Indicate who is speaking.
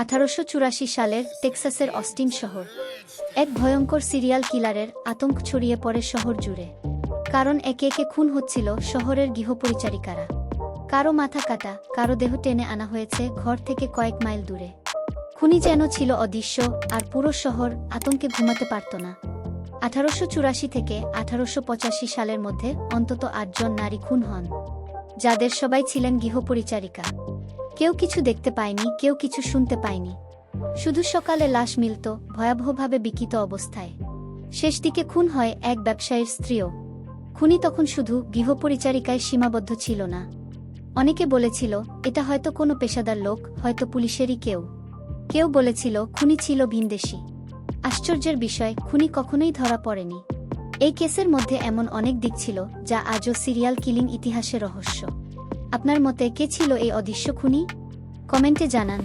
Speaker 1: আঠারোশো চুরাশি সালের টেক্সাসের অস্টিন শহর। এক ভয়ঙ্কর সিরিয়াল কিলারের আতঙ্ক ছড়িয়ে পড়ে শহর জুড়ে। কারণ একে একে খুন হচ্ছিল শহরের গৃহপরিচারিকারা। কারও মাথা কাটা, কারও দেহ টেনে আনা হয়েছে ঘর থেকে কয়েক মাইল দূরে। খুনি যেন ছিল অদৃশ্য, আর পুরো শহর আতঙ্কে ঘুমাতে পারত না। আঠারোশো চুরাশি থেকে আঠারোশো পঁচাশি সালের মধ্যে অন্তত আটজন নারী খুন হন, যাদের সবাই ছিলেন গৃহপরিচারিকা। কেউ কিছু দেখতে পায়নি, কেউ কিছু শুনতে পায়নি। শুধু সকালে লাশ মিলত ভয়াবহভাবে বিকিত অবস্থায়। শেষ দিকে খুন হয় এক ব্যবসায়ীর স্ত্রীও। খুনি তখন শুধু গৃহপরিচারিকায় সীমাবদ্ধ ছিল না। অনেকে বলেছিল, এটা হয়তো কোনো পেশাদার লোক, হয়তো পুলিশেরই কেউ। কেউ বলেছিল, খুনি ছিল ভিনদেশি। আশ্চর্যের বিষয়, খুনি কখনোই ধরা পড়েনি। এই কেসের মধ্যে এমন অনেক দিক ছিল, যা আজও সিরিয়াল কিলিং ইতিহাসের রহস্য। আপনার মতে কে ছিল এই অদৃশ্য খুনি? কমেন্টে জানান।